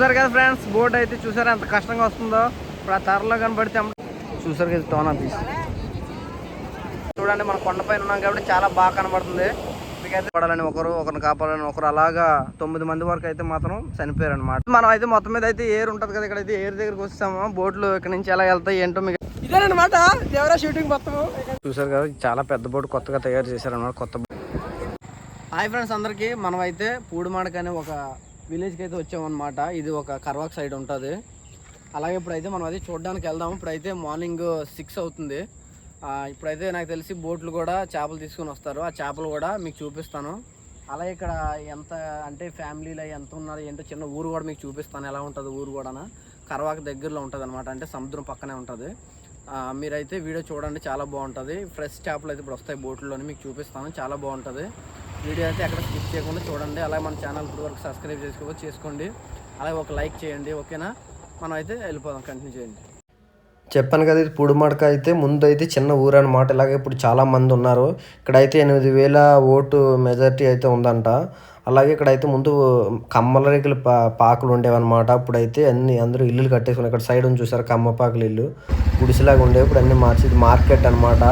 చూసారు కదా friends boat అయితే చూసారా ఎంత కష్టంగా వస్తుందో? ఇప్పుడు ఆ తరలో కనబడితే చూసారు కదా టోన్ పీస్. చూడండి మన కొండపైన ఉన్నాం కాబట్టి చాలా బాగా కనబడుతుంది. మీకైతే పడాలని ఒకరు ఒకరిని కాపాడాలని ఒకరు అలాగా తొమ్మిది మంది వరకు అయితే మాత్రం చనిపోయారు అనమాట మనం అయితే మొత్తం మీద అయితే ఏర్ ఉంటుంది కదా ఇక్కడ అయితే ఏర్ దగ్గరికి వస్తాము బోట్లు ఇక్కడ నుంచి ఎలా వెళ్తాయి ఏంటో మీకు ఇదేనమాట ఎవరా షూటింగ్ మొత్తం చూసారు కదా చాలా పెద్ద బోట్ కొత్తగా తయారు చేశారు అనమాట కొత్త హాయ్ ఫ్రెండ్స్ అందరికీ మనం అయితే పూడిమాడక అనే ఒక విలేజ్కి అయితే వచ్చామన్నమాట. ఇది ఒక కర్వాక్ సైడ్ ఉంటుంది. అలాగే ఇప్పుడైతే మనం అది చూడడానికి వెళ్దాం. ఇప్పుడైతే మార్నింగ్ సిక్స్ అవుతుంది. ఇప్పుడైతే నాకు తెలిసి బోట్లు కూడా చేపలు తీసుకొని వస్తారు. ఆ చేపలు కూడా మీకు చూపిస్తాను. అలాగే ఇక్కడ ఎంత అంటే ఫ్యామిలీలో ఎంత ఉన్నారు ఏంటో చిన్న ఊరు కూడా మీకు చూపిస్తాను. ఎలా ఉంటుంది ఊరు కూడా కర్వాక్ దగ్గరలో ఉంటుంది అనమాట అంటే సముద్రం పక్కనే ఉంటుంది. మీరైతే వీడియో చూడండి. చాలా బాగుంటుంది. ఫ్రెష్ చేపలు అయితే ఇప్పుడు వస్తాయి బోట్లోని. మీకు చూపిస్తాను. చాలా బాగుంటుంది. వీడియో అయితే ఎక్కడ స్కిప్ చేయకుండా చూడండి. అలాగే మన ఛానల్ ఇప్పుడు వరకు సబ్స్క్రైబ్ చేసుకోవచ్చు చేసుకోండి. అలాగే ఒక లైక్ చేయండి ఓకేనా? మనం అయితే వెళ్ళిపోదాం కంటిన్యూ చేయండి. చెప్పాను కదా ఇది పుడుమడక అయితే ముందు అయితే చిన్న ఊరు అనమాట ఇలాగే ఇప్పుడు చాలామంది ఉన్నారు. ఇక్కడైతే ఎనిమిది వేల ఓటు మెజార్టీ అయితే ఉందంట. అలాగే ఇక్కడైతే ముందు కమ్మల రేకులు పా పాకులు ఉండేవన్నమాట. అప్పుడైతే అన్ని అందరూ ఇల్లులు కట్టేసుకుని ఇక్కడ సైడ్ ఉంది చూసారు కమ్మ పాకులు ఇల్లు. గుడిసెలాగా ఉండేవి. ఇప్పుడు అన్ని మార్చి మార్కెట్ అనమాట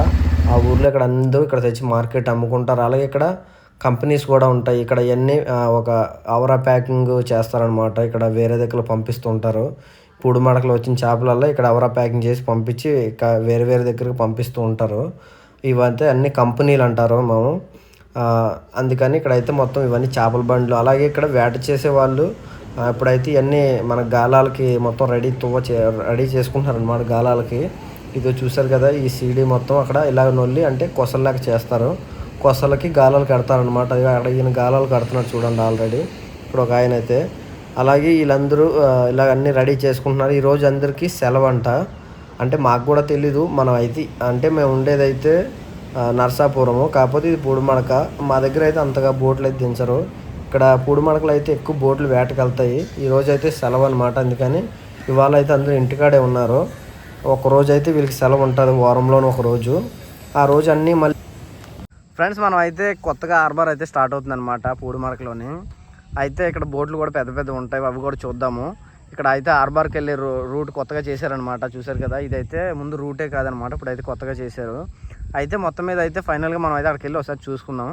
ఆ ఊర్లో ఇక్కడ అందరూ ఇక్కడ తెచ్చి మార్కెట్ అమ్ముకుంటారు. అలాగే ఇక్కడ కంపెనీస్ కూడా ఉంటాయి. ఇక్కడ ఇవన్నీ ఒక అవరా ప్యాకింగ్ చేస్తారనమాట ఇక్కడ వేరే దగ్గర పంపిస్తుంటారు. పూడి మడకలు వచ్చిన చేపలల్లో ఇక్కడ అవరా ప్యాకింగ్ చేసి పంపించి వేరే వేరే దగ్గరకు పంపిస్తూ ఉంటారు. ఇవంతే అన్ని కంపెనీలు అంటారు మేము. అందుకని అందుకని ఇక్కడైతే మొత్తం ఇవన్నీ చేపల బండ్లు. అలాగే ఇక్కడ వేట చేసే వాళ్ళు ఇప్పుడైతే ఇవన్నీ మన గాలాలకి మొత్తం రెడీ తువ్వ చే రెడీ చేసుకుంటున్నారు గాలాలకి. ఇది చూసారు కదా ఈ సీడీ మొత్తం అక్కడ ఇలా నొల్లి అంటే కొసల్లాగా చేస్తారు. కొసలకి గాలాలు కడతారనమాట అక్కడ ఈయన గాలాలు కడుతున్నారు చూడండి ఆల్రెడీ. ఇప్పుడు ఒక ఆయన అయితే అలాగే వీళ్ళందరూ ఇలా అన్నీ రెడీ చేసుకుంటున్నారు. ఈరోజు అందరికీ సెలవు అంట అంటే మాకు కూడా తెలీదు. మనం అయితే అంటే మేము ఉండేదైతే నర్సాపురము. కాకపోతే ఇది పూడిమడక. మా దగ్గర అయితే అంతగా బోట్లు అయితే దించరు. ఇక్కడ పూడిమడకలు అయితే ఎక్కువ బోట్లు వేటకెళ్తాయి. ఈరోజు ఈ రోజు అయితే సెలవు అనమాట అందుకని ఇవాళ అయితే అందరూ ఇంటికాడే ఉన్నారు. ఒక రోజు అయితే వీళ్ళకి సెలవు ఉంటుంది. వారంలోని ఒక రోజు. ఆ రోజు అన్నీ మళ్ళీ ఫ్రెండ్స్ మనం అయితే కొత్తగా హార్బర్ అయితే స్టార్ట్ అవుతుంది అనమాట పూడిమరకలోని అయితే ఇక్కడ బోట్లు కూడా పెద్ద పెద్ద ఉంటాయి అవి కూడా చూద్దాము. ఇక్కడ అయితే హార్బర్కి వెళ్ళే రూట్ కొత్తగా చేశారనమాట చూశారు కదా? ఇదైతే ముందు రూటే కాదనమాట ఇప్పుడు అయితే కొత్తగా చేశారు. అయితే మొత్తం మీద అయితే ఫైనల్గా మనం అయితే అక్కడికి వెళ్ళి ఒకసారి చూసుకుందాం.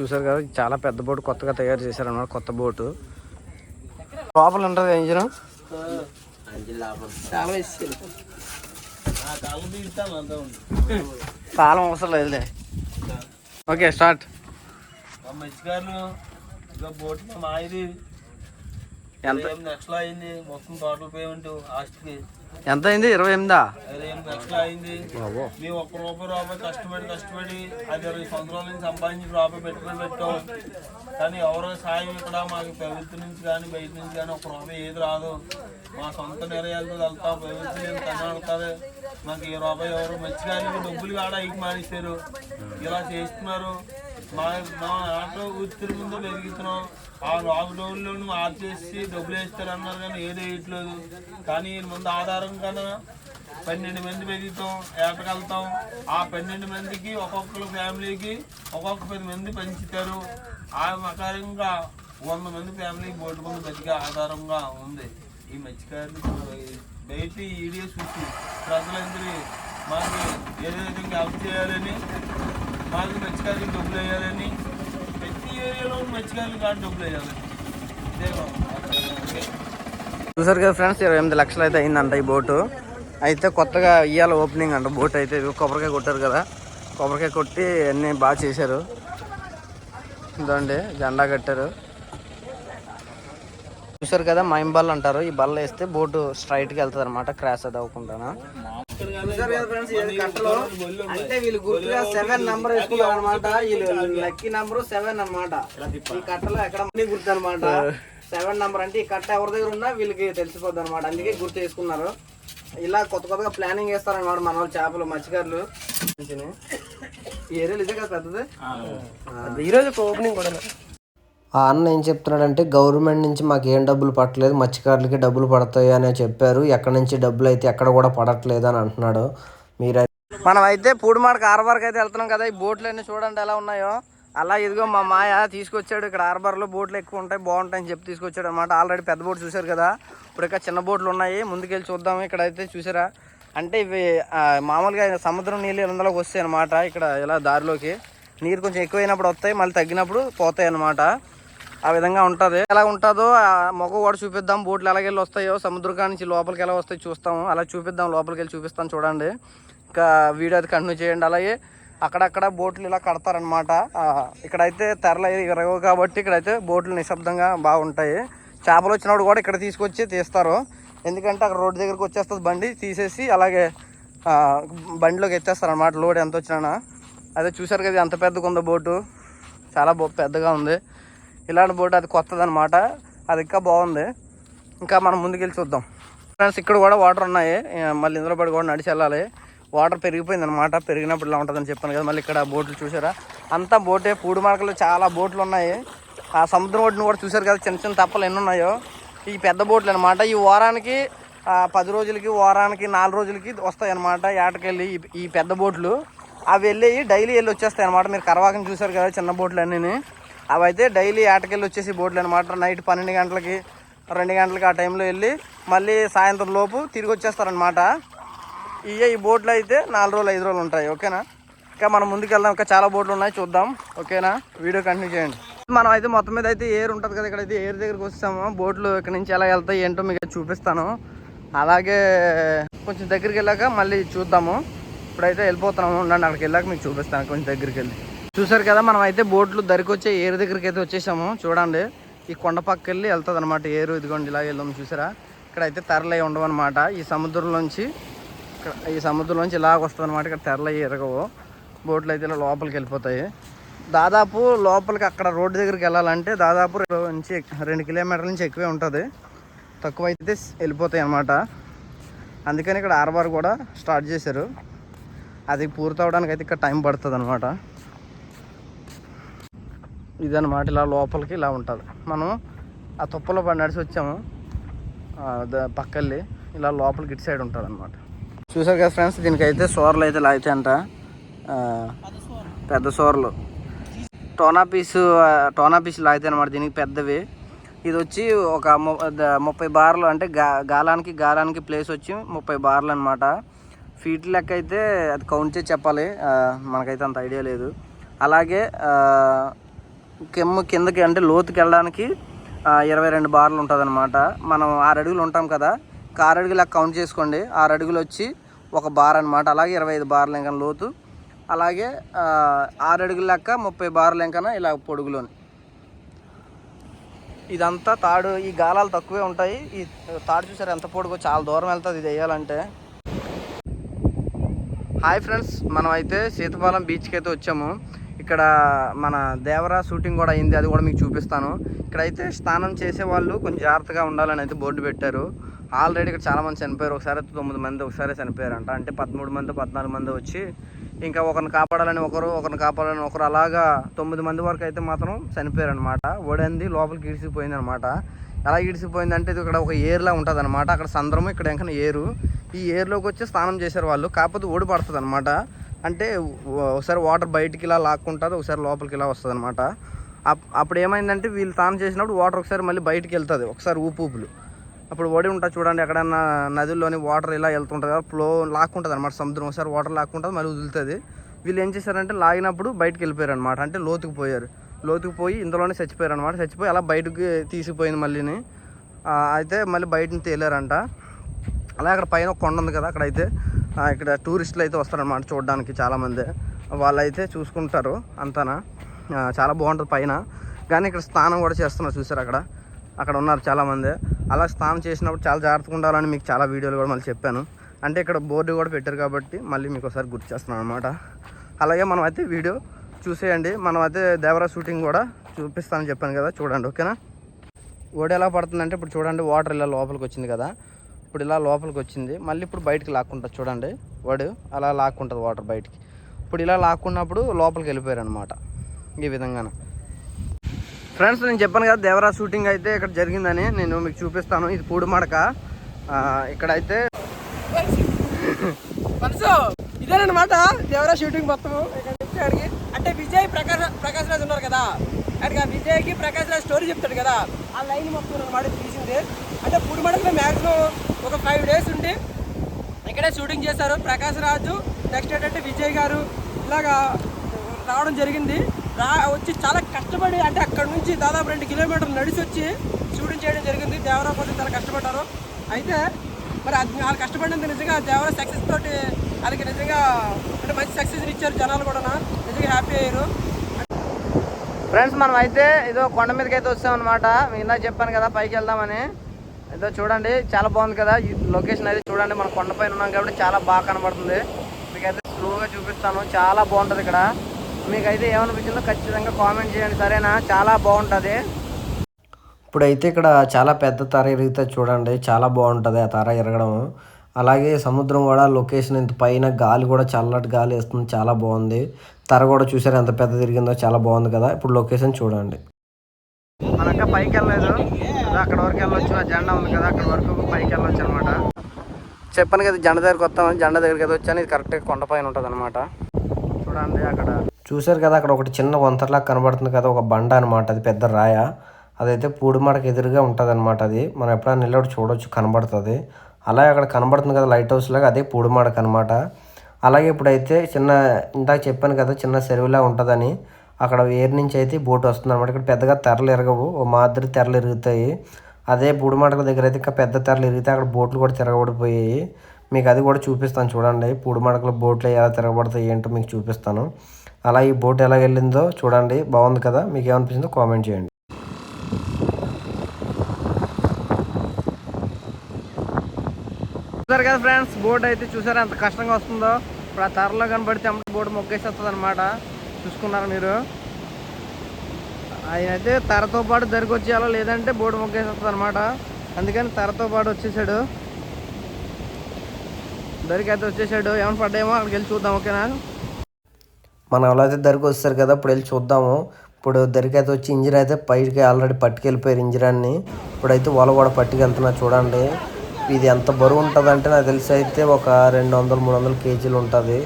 చూసారు కదా చాలా పెద్ద బోట్ కొత్తగా తయారు చేశారనమాట కొత్త బోటు. లోపల ఉంటుంది ఇంజిన్? చాలా తాళం అవసరం లేదులే. Okay start. లక్షలు అయింది మొత్తం టోటల్ పేమెంట్ ఆస్తికి. ఎంత అయింది? ఇరవై ఎనిమిదా? ఇరవై ఎనిమిది లక్షలు అయింది. మేము ఒక్క రూపాయి రూపాయి కష్టపడి కష్టపడి అది ఇరవై సంవత్సరాల నుంచి సంపాదించి రూపాయి పెట్టుబడి పెట్టాం. కానీ ఎవరో సాయం ఇక్కడ మాకు ప్రభుత్వం నుంచి కానీ బయట నుంచి కానీ ఒక రూపాయి ఏది రాదు. మా సొంత నిర్ణయాలతో వెళ్తాం ప్రభుత్వం కనబడుతుంది మాకు ఈ రూపాయి ఎవరు? మంచిగా డబ్బులు కాడా ఇక మానేశారు. ఇలా చేస్తున్నారు. మా మా ఆటో ఉత్తిరి ముందు పెరుగుతున్నాం. ఆ లాక్డౌన్లోను ఆర్చేసి డబ్బులు వేస్తారు అన్నారు కానీ ఏది వేయట్లేదు. కానీ ముందు ఆధారం కన్నా పన్నెండు మంది పెరుగుతాం ఏటకెళ్తాం. ఆ పన్నెండు మందికి ఒక్కొక్కరు ఫ్యామిలీకి ఒక్కొక్క పది మంది పంచుతారు. ఆ ప్రకారంగా వంద మంది ఫ్యామిలీకి బోటు ముందు బతికే ఆధారంగా ఉంది. ఈ మత్స్యకారులు డైలీ ఈ చూసి ప్రజలందరూ మాకు ఏదో విధంగా అప్ చేయాలని మాకు మత్స్యకారులకు డబ్బులు వేయాలని ప్రతి ఏరియాలో మత్స్యకారులు కానీ డబ్బులు వేయాలని చూసారు కదా ఫ్రెండ్స్ ఇరవై ఎనిమిది లక్షలు అయితే అయిందంట ఈ బోటు. అయితే కొత్తగా ఇవాళ ఓపెనింగ్ అంట బోట్ అయితే కొబ్బరికాయ కొట్టారు కదా. కొబ్బరికాయ కొట్టి అన్నీ బాగా చేశారు. ఇదండి జెండా కట్టారు. చూసారు కదా మైమ్ బల్ అంటారు. ఈ బల్ల వేస్తే బోటు స్ట్రైట్కి వెళ్తుంది అనమాట క్రాష్ అది అవ్వకుండా చూసారు కదా ఫ్రెండ్స్ ఇది కట్టలో అంటే వీళ్ళు గుర్తుగా సెవెన్ నంబర్ వేసుకున్నారు అనమాట వీళ్ళు లక్కీ నంబర్ సెవెన్ అన్నమాట. ఈ కట్టలో ఎక్కడ గుర్తు అనమాట సెవెన్ నంబర్ అంటే ఈ కట్ట ఎవరి దగ్గర ఉన్నా వీళ్ళకి తెలిసిపోద్ది అనమాట అందుకే గుర్తు చేసుకున్నారు ఇలా కొత్త కొత్తగా ప్లానింగ్ చేస్తారన్నమాట మన వాళ్ళు చేపలు మత్స్యకారులు. ఈ ఏరియాలో ఇదే కదా పెద్దది ఈ రోజు ఓపెనింగ్ కూడా ఆ అన్న ఏం చెప్తున్నాడంటే గవర్నమెంట్ నుంచి మాకు ఏం డబ్బులు పట్టలేదు మత్స్యకారులకి డబ్బులు పడతాయి అని చెప్పారు. ఎక్కడి నుంచి డబ్బులు అయితే ఎక్కడ కూడా పడట్లేదు అని అంటున్నాడు. మీరు మనం అయితే పూడిమాడకి ఆరవారికి అయితే వెళ్తున్నాం కదా ఈ బోట్లు అన్నీ చూడండి ఎలా ఉన్నాయో. అలా ఇదిగో మా మాయ తీసుకొచ్చాడు ఇక్కడ హార్బర్లో బోట్లు ఎక్కువ ఉంటాయి బాగుంటాయని చెప్పి తీసుకొచ్చాడు అనమాట ఆల్రెడీ పెద్ద బోట్ చూశారు కదా ఇప్పుడు ఇక్కడ చిన్న బోట్లు ఉన్నాయి ముందుకెళ్ళి చూద్దాం ఇక్కడ అయితే చూసారా అంటే ఇవి మామూలుగా సముద్రం నీళ్ళు ఇందులోకి వస్తాయి అనమాట ఇక్కడ ఇలా దారిలోకి. నీరు కొంచెం ఎక్కువైనప్పుడు వస్తాయి మళ్ళీ తగ్గినప్పుడు పోతాయి అనమాట ఆ విధంగా ఉంటుంది. ఎలా ఉంటుందో ఆ కూడా చూపిద్దాం. బోట్లు ఎలాగెళ్ళి వస్తాయో సముద్రం నుంచి లోపలికి ఎలా వస్తాయో చూస్తాము. అలా చూపిద్దాం లోపలికి వెళ్ళి చూపిస్తాం చూడండి. ఇంకా వీడియో అది కంటిన్యూ చేయండి. అలాగే అక్కడక్కడ బోట్లు ఇలా కడతారనమాట ఇక్కడైతే తెరలు ఇరగవు కాబట్టి ఇక్కడైతే బోట్లు నిశ్శబ్దంగా బాగుంటాయి. చేపలు వచ్చినప్పుడు కూడా ఇక్కడ తీసుకొచ్చి తీస్తారు. ఎందుకంటే అక్కడ రోడ్డు దగ్గరకు వచ్చేస్తుంది బండి. తీసేసి అలాగే బండిలోకి ఎత్తేస్తారు అనమాట లోడ్ ఎంత వచ్చినా. అదే చూసారు కదా ఎంత పెద్దగా ఉందో బోటు. చాలా పెద్దగా ఉంది. ఇలాంటి బోట్ అది కొత్తది అనమాట అది ఇంకా బాగుంది. ఇంకా మనం ముందుకెళ్ళి చూద్దాం. ఫ్రెండ్స్ ఇక్కడ కూడా వాటర్ ఉన్నాయి. మళ్ళీ ఇందులో పడి కూడా నడిచి వెళ్ళాలి. వాటర్ పెరిగిపోయింది అనమాట పెరిగినప్పుడు ఇలా ఉంటుందని చెప్పాను కదా మళ్ళీ ఇక్కడ బోట్లు చూసారా? అంతా బోటే పూడి మార్కలు చాలా బోట్లు ఉన్నాయి. ఆ సముద్రం ఒడ్డును కూడా చూసారు కదా చిన్న చిన్న తప్పలు ఎన్ని ఉన్నాయో. ఈ పెద్ద బోట్లు అనమాట ఈ వారానికి పది రోజులకి వారానికి నాలుగు రోజులకి వస్తాయి అనమాట ఏటకెళ్ళి ఈ- ఈ పెద్ద బోట్లు. అవి వెళ్ళి డైలీ వెళ్ళి వచ్చేస్తాయి అనమాట మీరు కరవాకని చూసారు కదా చిన్న బోట్లు అన్నీ అవి అయితే డైలీ ఆటకెళ్ళి వచ్చేసి బోట్లు అనమాట నైట్ పన్నెండు గంటలకి రెండు గంటలకి ఆ టైంలో వెళ్ళి మళ్ళీ సాయంత్రం లోపు తిరిగి వచ్చేస్తారనమాట ఇవే ఈ బోట్లు అయితే నాలుగు రోజులు ఐదు రోజులు ఉంటాయి ఓకేనా? ఇంకా మనం ముందుకు వెళ్దాం. ఇంకా చాలా బోట్లు ఉన్నాయి చూద్దాం ఓకేనా? వీడియో కంటిన్యూ చేయండి. మనం అయితే మొత్తం మీద అయితే ఏర్ ఉంటుంది కదా ఇక్కడ అయితే ఏర్ దగ్గరికి వస్తాము. బోట్లు ఇక్కడ నుంచి ఎలా వెళ్తాయి ఏంటో మీకు చూపిస్తాను. అలాగే కొంచెం దగ్గరికి వెళ్ళాక మళ్ళీ చూద్దాము. ఇప్పుడైతే వెళ్ళిపోతున్నాము. ఉండండి అక్కడికి వెళ్ళాక మీకు చూపిస్తాను. కొంచెం దగ్గరికి వెళ్ళి. చూసారు కదా మనం అయితే బోట్లు దరికి వచ్చే ఏరు దగ్గరికి అయితే వచ్చేసాము. చూడండి ఈ కొండ పక్క వెళ్ళి వెళ్తుంది అనమాట ఏరు. ఇదిగోండి ఇలా వెళ్ళాము చూసారా? ఇక్కడ అయితే తెరలే ఉండవు అనమాట ఈ సముద్రంలోంచి ఇక్కడ ఈ సముద్రంలోంచి ఇలాగ వస్తుంది అనమాట ఇక్కడ తెరలు ఎరగవు. బోట్లు అయితే ఇలా లోపలికి వెళ్ళిపోతాయి. దాదాపు లోపలికి అక్కడ రోడ్డు దగ్గరికి వెళ్ళాలంటే దాదాపు నుంచి రెండు కిలోమీటర్ల నుంచి ఎక్కువే ఉంటుంది. తక్కువ అయితే వెళ్ళిపోతాయి అనమాట అందుకని ఇక్కడ ఆర్బార్ కూడా స్టార్ట్ చేశారు. అది పూర్తి అవడానికి అయితే ఇక్కడ టైం పడుతుంది అనమాట ఇదన్నమాట ఇలా లోపలికి ఇలా ఉంటుంది. మనం ఆ తుప్పలో పడి నడిచి వచ్చాము. పక్కల్లి ఇలా లోపలికి ఇటు సైడ్ ఉంటుంది అనమాట చూసారు కదా ఫ్రెండ్స్ దీనికైతే సోర్లు అయితే లాగుతాయంట. అంట పెద్ద సోర్లు. టోనా పీసు టోనా పీసు లాగుతాయి అనమాట దీనికి పెద్దవి. ఇది వచ్చి ఒక ముప్పై బార్లు అంటే గా గాలానికి గాలానికి ప్లేస్ వచ్చి ముప్పై బార్లు అనమాట ఫీట్ లెక్క అయితే అది కౌంట్ చేసి చెప్పాలి. మనకైతే అంత ఐడియా లేదు. అలాగే కిమ్మ కిందకి అంటే లోతుకి వెళ్ళడానికి ఇరవై రెండు బార్లు ఉంటుందన్నమాట. మనం ఆరు అడుగులు ఉంటాం కదా ఇంకా ఆరు అడుగులు లెక్క కౌంట్ చేసుకోండి. ఆరు అడుగులు వచ్చి ఒక బార్ అనమాట అలాగే ఇరవై ఐదు బార్లు ఇంకా లోతు. అలాగే ఆరు అడుగుల లెక్క ముప్పై బార్లు ఇంకా ఇలా పొడుగులోని. ఇదంతా తాడు ఈ గాలాలు తక్కువే ఉంటాయి. ఈ తాడు చూసారు ఎంత పొడుగు? చాలా దూరం వెళ్తుంది ఇది వేయాలంటే. హాయ్ ఫ్రెండ్స్ మనం అయితే సీతపాలెం బీచ్కి అయితే వచ్చాము. ఇక్కడ మన దేవరా షూటింగ్ కూడా అయింది అది కూడా మీకు చూపిస్తాను. ఇక్కడైతే స్నానం చేసే వాళ్ళు కొంచెం జాగ్రత్తగా ఉండాలని అయితే బోర్డు పెట్టారు. ఆల్రెడీ ఇక్కడ చాలామంది చనిపోయారు. ఒకసారి అయితే తొమ్మిది మంది ఒకసారి చనిపోయారంట. అంటే పదమూడు మంది పద్నాలుగు మంది వచ్చి ఇంకా ఒకరిని కాపాడాలని ఒకరు ఒకరిని కాపాడాలని ఒకరు అలాగా తొమ్మిది మంది వరకు అయితే మాత్రం చనిపోయారనమాట ఓడంది లోపలికి ఇడిసిపోయింది అనమాట ఎలా ఇడిసిపోయిందంటే ఇది ఇక్కడ ఒక ఏర్లా ఉంటుంది అనమాట అక్కడ సంద్రము ఇక్కడ ఇంకా ఏరు. ఈ ఏర్లోకి వచ్చి స్నానం చేశారు వాళ్ళు. కాకపోతే ఓడి పడుతుంది అనమాట అంటే ఒకసారి వాటర్ బయటికి ఇలా లాక్కుంటుంది ఒకసారి లోపలికి ఇలా వస్తుంది అనమాట అప్పుడు ఏమైందంటే వీళ్ళు తాను చేసినప్పుడు వాటర్ ఒకసారి మళ్ళీ బయటికి వెళ్తుంది ఒకసారి ఊపు ఊపులు అప్పుడు ఒడి ఉంటుంది చూడండి ఎక్కడన్నా నదుల్లోని వాటర్ ఇలా వెళ్తుంటుంది కదా ఫ్లో లాక్కుంటుంది అనమాట సముద్రం. ఒకసారి వాటర్ లాక్కుంటుంది మళ్ళీ వదులుతుంది. వీళ్ళు ఏం చేశారంటే లాగినప్పుడు బయటకు వెళ్ళిపోయారు అనమాట అంటే లోతుకు పోయారు. లోతుకు పోయి ఇందులోనే చచ్చిపోయారు అనమాట చచ్చిపోయి అలా బయటకు తీసిపోయింది మళ్ళీని. అయితే మళ్ళీ బయటని తేలారంట. అలాగే అక్కడ పైన కొండ ఉంది కదా అక్కడైతే. ఇక్కడ టూరిస్టులు అయితే వస్తారనమాట చూడడానికి చాలామంది. వాళ్ళైతే చూసుకుంటారు అంతానా. చాలా బాగుంటుంది పైన. కానీ ఇక్కడ స్నానం కూడా చేస్తున్నారు చూసారు అక్కడ? అక్కడ ఉన్నారు చాలామంది. అలా స్నానం చేసినప్పుడు చాలా జాగ్రత్తగా ఉండాలని మీకు చాలా వీడియోలు కూడా మళ్ళీ చెప్పాను. అంటే ఇక్కడ బోర్డు కూడా పెట్టారు కాబట్టి మళ్ళీ మీకు ఒకసారి గుర్తు చేస్తున్నాను అనమాట అలాగే మనం అయితే వీడియో చూసేయండి. మనం అయితే దేవరా షూటింగ్ కూడా చూపిస్తానని చెప్పాను కదా. చూడండి ఓకేనా? ఓడి ఎలా పడుతుందంటే ఇప్పుడు చూడండి వాటర్ ఇలా లోపలికి వచ్చింది కదా. ఇప్పుడు ఇలా లోపలికి వచ్చింది మళ్ళీ ఇప్పుడు బయటకు లాక్కుంటుంది చూడండి. వాడు అలా లాక్కుంటుంది వాటర్ బయటికి. ఇప్పుడు ఇలా లాక్కున్నప్పుడు లోపలికి వెళ్ళిపోయారు అనమాట ఈ విధంగానే. ఫ్రెండ్స్ నేను చెప్పాను కదా దేవరా షూటింగ్ అయితే ఇక్కడ జరిగిందని. నేను మీకు చూపిస్తాను. ఇది పూడిమడక. మడక ఇక్కడైతే ఇదేనమాట దేవరా షూటింగ్ మొత్తం అడిగి అంటే విజయ్ ప్రకాశ్ ప్రకాశ్ రాజ్ ఉన్నారు కదా. అక్కడ విజయ్కి ప్రకాశ్ రాజ్ స్టోరీ చెప్తాడు కదా. ఆ లైన్ మొత్తం అనమాట తీసింది. అంటే పుడిమడలో మ్యాక్సిమం ఒక ఫైవ్ డేస్ ఉండి ఇక్కడే షూటింగ్ చేశారు. ప్రకాశ్ రాజు నెక్స్ట్ ఏంటంటే విజయ్ గారు ఇలాగా రావడం జరిగింది. రా వచ్చి చాలా కష్టపడి అంటే అక్కడ నుంచి దాదాపు రెండు కిలోమీటర్లు నడిచి వచ్చి షూటింగ్ చేయడం జరిగింది. దేవరా కోసం చాలా కష్టపడ్డారు. అయితే మరి అది వాళ్ళు కష్టపడినందుకు నిజంగా దేవరా సక్సెస్ తోటి వాళ్ళకి నిజంగా అంటే మంచి సక్సెస్ ఇచ్చారు జనాలు కూడా నిజంగా హ్యాపీ అయ్యారు. ఫ్రెండ్స్ మనం అయితే ఏదో కొండ మీదకి అయితే వచ్చామన్నమాట. మీ ఇందాక చెప్పాను కదా పైకి వెళ్దామని. ఏదో చూడండి చాలా బాగుంది కదా. ఈ లొకేషన్ అయితే చూడండి మనం కొండపైన ఉన్నాం కాబట్టి చాలా బాగా కనబడుతుంది. మీకైతే స్లోగా చూపిస్తాను. చాలా బాగుంటుంది ఇక్కడ. మీకైతే ఏమనిపించిందో ఖచ్చితంగా కామెంట్ చేయండి సరేనా? చాలా బాగుంటుంది. ఇప్పుడైతే ఇక్కడ చాలా పెద్ద తర ఇరుగుతుంది చూడండి చాలా బాగుంటుంది ఆ తర ఇరగడం. అలాగే సముద్రం కూడా లొకేషన్ ఇంత పైన గాలి కూడా చల్లటి గాలి వేస్తుంది చాలా బాగుంది. తర కూడా చూసారు ఎంత పెద్ద తిరిగిందో చాలా బాగుంది కదా. ఇప్పుడు లొకేషన్ చూడండి. మనం ఇంకా పైకి వెళ్ళలేదు అక్కడ వరకు వెళ్ళొచ్చు. ఆ జెండా ఉంది కదా అక్కడ వరకు పైకి వెళ్ళొచ్చు అనమాట చెప్పాను కదా జెండా దగ్గరికి వస్తామని జెండా దగ్గరికి అయితే వచ్చాను. ఇది కరెక్ట్గా కొండపైన ఉంటుంది అనమాట చూడండి అక్కడ. చూసారు కదా అక్కడ ఒకటి చిన్న వంతర్లా కనబడుతుంది కదా ఒక బండ అనమాట అది పెద్ద రాయ. అదైతే పూడిమడకి ఎదురుగా ఉంటుంది అనమాట అది. మనం ఎప్పుడైనా నిలబడి చూడొచ్చు కనబడుతుంది. అలాగే అక్కడ కనబడుతుంది కదా లైట్ హౌస్ లాగా అదే పూడిమాడకు అనమాట అలాగే ఇప్పుడైతే చిన్న ఇందాక చెప్పాను కదా చిన్న చెరువులా ఉంటుందని. అక్కడ వేరు నుంచి అయితే బోట్ వస్తుంది అనమాట ఇక్కడ పెద్దగా తెరలు ఎరగవు. ఓ మాదిరి తెరలు ఎరుగుతాయి. అదే పూడిమడకల దగ్గర అయితే ఇంకా పెద్ద తెరలు ఎరిగితే అక్కడ బోట్లు కూడా తిరగబడిపోయాయి. మీకు అది కూడా చూపిస్తాను చూడండి. పూడిమడకల బోట్లు ఎలా తిరగబడతాయి ఏంటో మీకు చూపిస్తాను. అలా ఈ బోట్ ఎలా వెళ్ళిందో చూడండి. బాగుంది కదా? మీకు ఏమనిపించిందో కామెంట్ చేయండి. చూసారు కదా ఫ్రెండ్స్? బోట్ అయితే చూసారా ఎంత కష్టంగా వస్తుందో? ఇప్పుడు ఆ తరలో కనబడితే అమ్మ బోట్ మొగ్గేసేస్తుంది అనమాట చూసుకున్నారా మీరు? ఆయన అయితే తరతో పాటు దరికి వచ్చేయాలో లేదంటే బోర్డు మొగ్గేసేస్తుంది అనమాట అందుకని తరతో పాటు వచ్చేసాడు. దరికి అయితే వచ్చేసాడు. ఏమైనా పడ్డాయేమో అక్కడికి వెళ్ళి చూద్దాం ఓకేనా? మనం ఎవరైతే దరికి వస్తారు కదా ఇప్పుడు వెళ్ళి చూద్దాము. ఇప్పుడు దరికి అయితే వచ్చి ఇంజిన్ అయితే పైకి ఆల్రెడీ పట్టుకెళ్ళిపోయారు ఇంజిరాన్ని ఇప్పుడైతే వల కూడా పట్టుకెళ్తున్నా చూడండి. ఇది ఎంత బరువు ఉంటుందంటే నాకు తెలిసి అయితే ఒక రెండు వందలు మూడు వందల కేజీలు ఉంటుంది.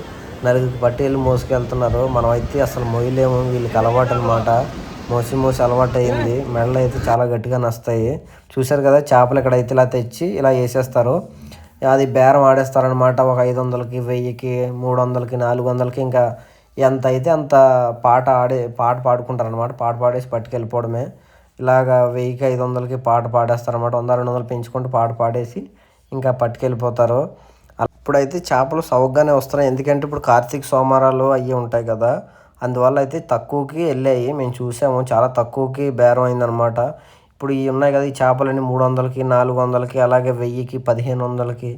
నలుగురికి పట్టి వెళ్ళి మోసుకెళ్తున్నారు. మనమైతే అసలు మొయ్యలేము. వీళ్ళకి అలవాటు అనమాట మోసి మోసి అలవాటు అయింది మెడలు అయితే చాలా గట్టిగా నస్తాయి. చూశారు కదా చేపలు ఇక్కడ అయితే ఇలా తెచ్చి ఇలా వేసేస్తారు. అది బేరం ఆడేస్తారనమాట ఒక ఐదు వందలకి వెయ్యికి మూడు వందలకి నాలుగు వందలకి ఇంకా ఎంత అయితే అంత పాట ఆడే పాట పాడుకుంటారనమాట పాట పాడేసి పట్టుకెళ్ళిపోవడమే. ఇలాగ వెయ్యికి ఐదు వందలకి పాట పాడేస్తారనమాట వంద రెండు వందలు పెంచుకుంటూ పాట పాడేసి ఇంకా పట్టుకెళ్ళిపోతారు. ఇప్పుడైతే చేపలు సౌగ్గానే వస్తున్నాయి. ఎందుకంటే ఇప్పుడు కార్తీక సోమవారాలు అవి ఉంటాయి కదా. అందువల్ల అయితే తక్కువకి వెళ్ళాయి. మేము చూసాము. చాలా తక్కువకి బేరం అయిందనమాట ఇప్పుడు ఈ ఉన్నాయి కదా ఈ చేపలన్నీ మూడు వందలకి నాలుగు వందలకి అలాగే వెయ్యికి పదిహేను వందలకి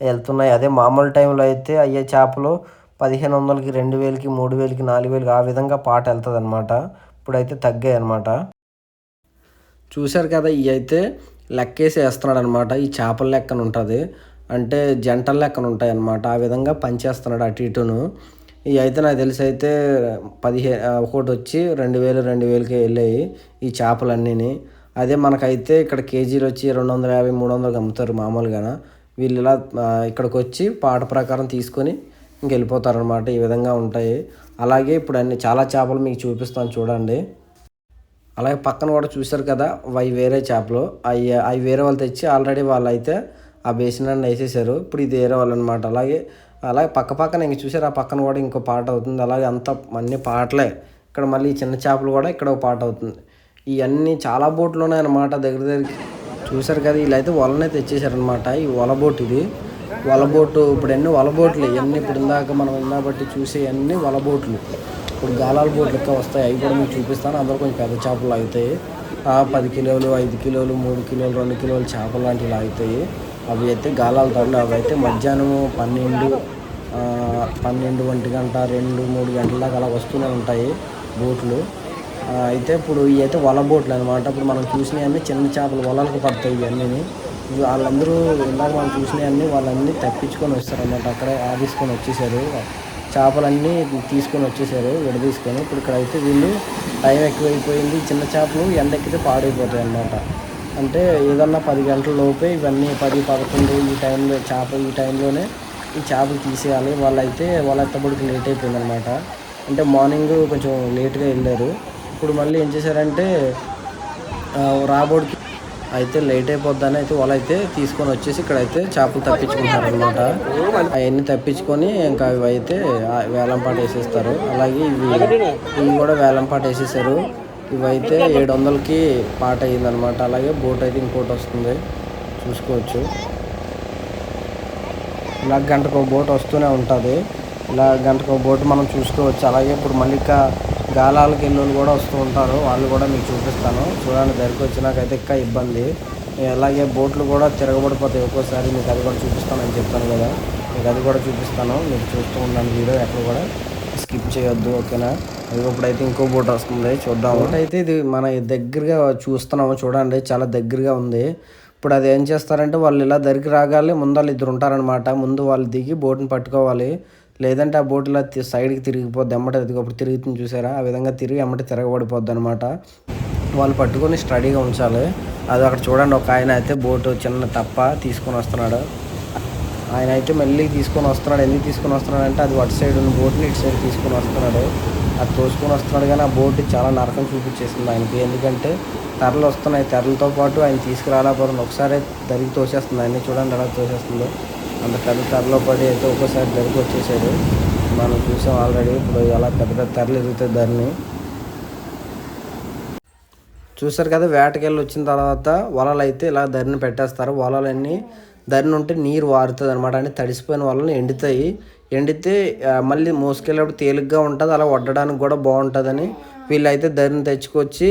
వెళ్తున్నాయి. అదే మామూలు టైంలో అయితే అయ్యే చేపలు పదిహేను వందలకి రెండు వేలకి మూడు వేలకి నాలుగు వేలకి ఆ విధంగా పాట వెళ్తుంది అనమాట ఇప్పుడైతే తగ్గాయి అనమాట చూశారు కదా ఇవి అయితే లెక్కేసి వేస్తున్నాడు అనమాట ఈ చేపల లెక్కన ఉంటుంది అంటే జంటల లెక్కన ఉంటాయన్నమాట ఆ విధంగా పనిచేస్తున్నాడు అటు ఇటును. ఇవి అయితే నాకు తెలిసి అయితే పదిహే ఒకటి వచ్చి రెండు వేలు రెండు వేలకి వెళ్ళాయి ఈ చేపలన్నీని. అదే మనకైతే ఇక్కడ కేజీలు వచ్చి రెండు వందల యాభై మూడు వందలకి అమ్ముతారు మామూలుగా వీళ్ళు ఇలా ఇక్కడికి వచ్చి పాట ప్రకారం తీసుకొని ఇంకెళ్ళిపోతారనమాట ఈ విధంగా ఉంటాయి. అలాగే ఇప్పుడు అన్ని చాలా చేపలు మీకు చూపిస్తాను చూడండి. అలాగే పక్కన కూడా చూశారు కదా అవి వేరే చేపలు. అవి అవి వేరే వాళ్ళు తెచ్చి ఆల్రెడీ వాళ్ళు అయితే ఆ బేసిన్ అన్ని వేసేసారు. ఇప్పుడు ఇది వేరే వాళ్ళు అనమాట అలాగే అలాగే పక్క పక్కన ఇంక చూసారు? ఆ పక్కన కూడా ఇంకో పాట అవుతుంది. అలాగే అంత అన్ని పాటలే. ఇక్కడ మళ్ళీ చిన్న చేపలు కూడా ఇక్కడ ఒక పాట అవుతుంది. ఇవన్నీ చాలా బోట్లు ఉన్నాయన్నమాట దగ్గర దగ్గరికి. చూసారు కదా వీళ్ళైతే వలనే తెచ్చేసారనమాట ఈ వల బోట్ ఇది. వల బోటు ఇప్పుడు ఎన్ని వల బోట్లు? ఇవన్నీ ఇప్పుడు ఇందాక మనం ఇందా బట్టి చూసే అన్ని వల బోట్లు. ఇప్పుడు గాలాల బోట్లు ఇంకా వస్తాయి. అవి కూడా మీకు చూపిస్తాను. అందులో కొంచెం పెద్ద చేపలు అవుతాయి పది కిలోలు ఐదు కిలోలు మూడు కిలోలు రెండు కిలోలు చేపలు లాంటివి లాగుతాయి. అవి అయితే గాలాలు తండ్రి అవి అయితే మధ్యాహ్నం పన్నెండు పన్నెండు ఒంటి గంట రెండు మూడు గంటల దాకా అలా వస్తూనే ఉంటాయి బోట్లు. అయితే ఇప్పుడు ఇవి అయితే వల బోట్లు అనమాట ఇప్పుడు మనం చూసినవన్నీ చిన్న చేపలు వలలకు పడతాయి ఇవన్నీ వాళ్ళందరూ ఇందాక మనం చూసినవన్నీ వాళ్ళన్నీ తప్పించుకొని వస్తారన్నమాట. అక్కడే ఆదిసుకొని వచ్చేసారు. చేపలన్నీ తీసుకొని వచ్చేసారు విడదీసుకొని. ఇప్పుడు ఇక్కడ అయితే వీళ్ళు టైం ఎక్కువైపోయింది. చిన్న చేపలు ఎండెక్కితే పాడైపోతాయి అన్నమాట అంటే ఏదన్నా పది గంటల లోపే ఇవన్నీ పది పదకొండు ఈ టైంలో చేప ఈ టైంలోనే ఈ చేపలు తీసేయాలి. వాళ్ళైతే వాళ్ళ ఎత్తబడికి లేట్ అయిపోయింది అనమాట అంటే మార్నింగ్ కొంచెం లేట్గా వెళ్ళారు. ఇప్పుడు మళ్ళీ ఏం చేశారంటే రాబోడికి అయితే లేట్ అయిపోద్దని అయితే వాళ్ళు అయితే తీసుకొని వచ్చేసి ఇక్కడ అయితే చేపలు తప్పించుకుంటారు అనమాట అవన్నీ తప్పించుకొని ఇంకా ఇవి అయితే వేలంపాట వేసేస్తారు. అలాగే ఇవి ఇవి కూడా వేలంపాట వేసేసారు. ఇవైతే ఏడు వందలకి పాట అయ్యిందనమాట. అలాగే బోట్ అయితే ఇంకోటి వస్తుంది. చూసుకోవచ్చు. ఇలా గంటకు బోట్ వస్తూనే ఉంటుంది. ఇలా గంటకు బోట్ మనం చూసుకోవచ్చు. అలాగే ఇప్పుడు మళ్ళీ ఇంకా గాలాలకు వెళ్ళి కూడా వస్తూ ఉంటారు. వాళ్ళు కూడా మీకు చూపిస్తాను. చూడండి దగ్గరికి వచ్చినాకైతే ఇంకా ఇబ్బంది. అలాగే బోట్లు కూడా తిరగబడిపోతాయి. ఒక్కోసారి మీకు అది కూడా చూపిస్తానని చెప్తాను కదా. మీకు అది కూడా చూపిస్తాను. మీరు చూస్తూ ఉన్నాను వీడియో ఎక్కడ కూడా స్కిప్ చేయొద్దు. ఓకేనా? ఇప్పుడైతే ఇంకో బోట్ వస్తుంది చూద్దాం అయితే ఇది మన దగ్గరగా చూస్తున్నాము చూడండి చాలా దగ్గరగా ఉంది. ఇప్పుడు అది ఏం చేస్తారంటే వాళ్ళు ఇలా దగ్గరికి రాగాలి ముందు వాళ్ళు ఇద్దరు ఉంటారనమాట ముందు వాళ్ళు దిగి బోట్ని పట్టుకోవాలి. లేదంటే ఆ బోట్ ఇలా సైడ్కి తిరిగిపోద్ది ఎమ్మట అప్పుడు తిరుగుతుంది చూసారా? ఆ విధంగా తిరిగి ఎమ్మట తిరగబడిపోద్ది అనమాట వాళ్ళు పట్టుకొని స్టడీగా ఉంచాలి. అది అక్కడ చూడండి ఒక ఆయన అయితే బోటు చిన్న తప్ప తీసుకొని వస్తున్నాడు. ఆయన అయితే మళ్ళీ తీసుకొని వస్తున్నాడు ఎందుకు తీసుకొని వస్తున్నాడు అంటే అది అటు సైడ్ ఉన్న బోట్ని ఇటు సైడ్ తీసుకొని వస్తున్నాడు. అది తోసుకొని వస్తున్నాడు కానీ ఆ బోట్ చాలా నరకం చూపించేసింది ఆయనకి. ఎందుకంటే తెరలు వస్తున్నాయి. తెరలతో పాటు ఆయన తీసుకురాలేకపోతుంది ఒకసారి దరికి తోసేస్తుంది. ఆయన్ని చూడండి ఎలా తోసేస్తుందో. అంత పెద్ద తెరలో పడి అయితే ఒక్కోసారి దరికి వచ్చేసాడు. మనం చూసాం ఆల్రెడీ. ఇప్పుడు ఎలా పెద్ద పెద్ద తెరలు ఎదుగుతాయి దాన్ని చూసారు కదా వేటకెళ్ళి వచ్చిన తర్వాత వలలు అయితే ఇలా దరిని పెట్టేస్తారు. వలలన్నీ ధరిని ఉంటే నీరు వారుతుంది అనమాట అంటే తడిసిపోయిన వలలు ఎండుతాయి. ఎండితే మళ్ళీ మోసుకెళ్ళేప్పుడు తేలిగ్గా ఉంటుంది అలా వడ్డడానికి కూడా బాగుంటుందని వీళ్ళైతే ధరిని తెచ్చుకొచ్చి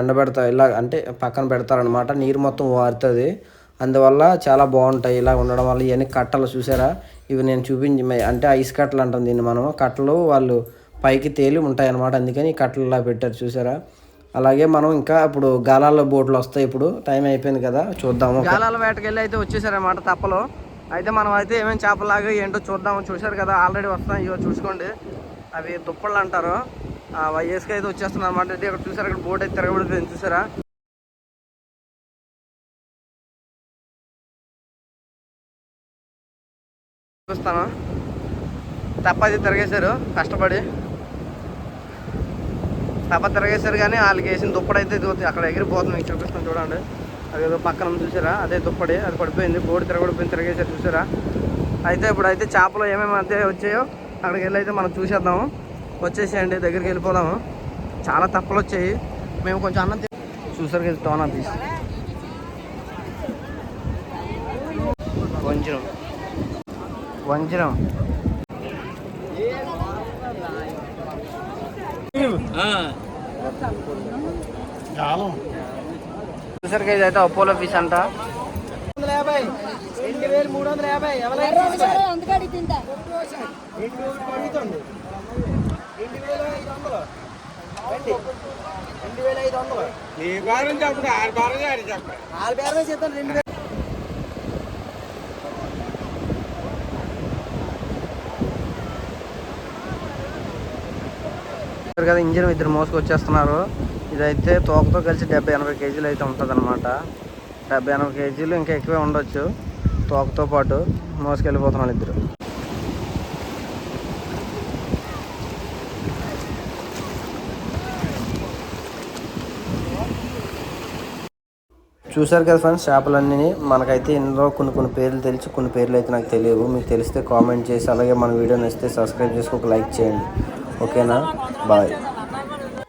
ఎండబెడతారు ఇలా అంటే పక్కన పెడతారనమాట నీరు మొత్తం వారుతుంది. అందువల్ల చాలా బాగుంటాయి ఇలా ఉండడం వల్ల. ఇవన్నీ కట్టలు చూసారా? ఇవి నేను చూపించి అంటే ఐస్ కట్టలు అంటాం దీన్ని మనం. కట్టలు వాళ్ళు పైకి తేలి ఉంటాయి అనమాట అందుకని ఈ కట్టలు ఇలా పెట్టారు చూసారా? అలాగే మనం ఇంకా ఇప్పుడు గాలాల బోట్లు వస్తాయి ఇప్పుడు. టైం అయిపోయింది కదా చూద్దాము. గాలాల వేటకెళ్ళి అయితే వచ్చేసారన్నమాట తప్పలో. అయితే మనం అయితే ఏమేమి చేపలాగా ఏంటో చూద్దాము చూశారు కదా ఆల్రెడీ వస్తున్నాయి. ఇవో చూసుకోండి. అవి దుప్పళ్ళు అంటారు. ఆ వైఎస్కి అయితే వచ్చేస్తున్నారు అనమాట ఇక్కడ చూసారు? ఇక్కడ బోట్ అయితే తిరగబడిపోయింది చూసారా? చూపిస్తాను తప్ప అయితే తిరగేశారు. కష్టపడి. తప్ప తిరగేశారు కానీ వాళ్ళకి వేసిన దుప్పటి అయితే అక్కడ ఎగిరిపోతుంది మీకు చూపిస్తాను చూడండి. అది ఏదో పక్కన చూసారా? అదే దుప్పటి అది పడిపోయింది. బోర్డు తిరగబడిపోయింది తిరగేశారు చూసారా? అయితే ఇప్పుడు అయితే చేపలు ఏమేమి అయితే వచ్చాయో అక్కడికి వెళ్ళి అయితే మనం చూసేద్దాము. వచ్చేసేయండి దగ్గరికి వెళ్ళిపోదాము. చాలా తప్పలు వచ్చాయి. మేము కొంచెం అన్నం చూసారు కదా టోనా తీసి వంజరం. వంజరం. చూసారు వచ్చేసరికి అయితే అపోలో ఫిష్ అంట. కదా ఇంజిన్ ఇద్దరు మోసుకొచ్చేస్తున్నారు. ఇదైతే తోకతో కలిసి డెబ్బై ఎనభై కేజీలు అయితే ఉంటుంది అనమాట డెబ్బై ఎనభై కేజీలు ఇంకా ఎక్కువే ఉండొచ్చు. తోకతో పాటు మోసుకెళ్ళిపోతున్నారు ఇద్దరు. చూసారు కదా ఫ్రెండ్స్ చేపలన్నీ మనకైతే ఇందులో కొన్ని కొన్ని పేర్లు తెలిసి కొన్ని పేర్లు అయితే నాకు తెలియవు. మీకు తెలిస్తే కామెంట్ చేసి అలాగే మన వీడియో నచ్చితే సబ్స్క్రైబ్ చేసి ఒక లైక్ చేయండి. ఓకేనా? బాయ్.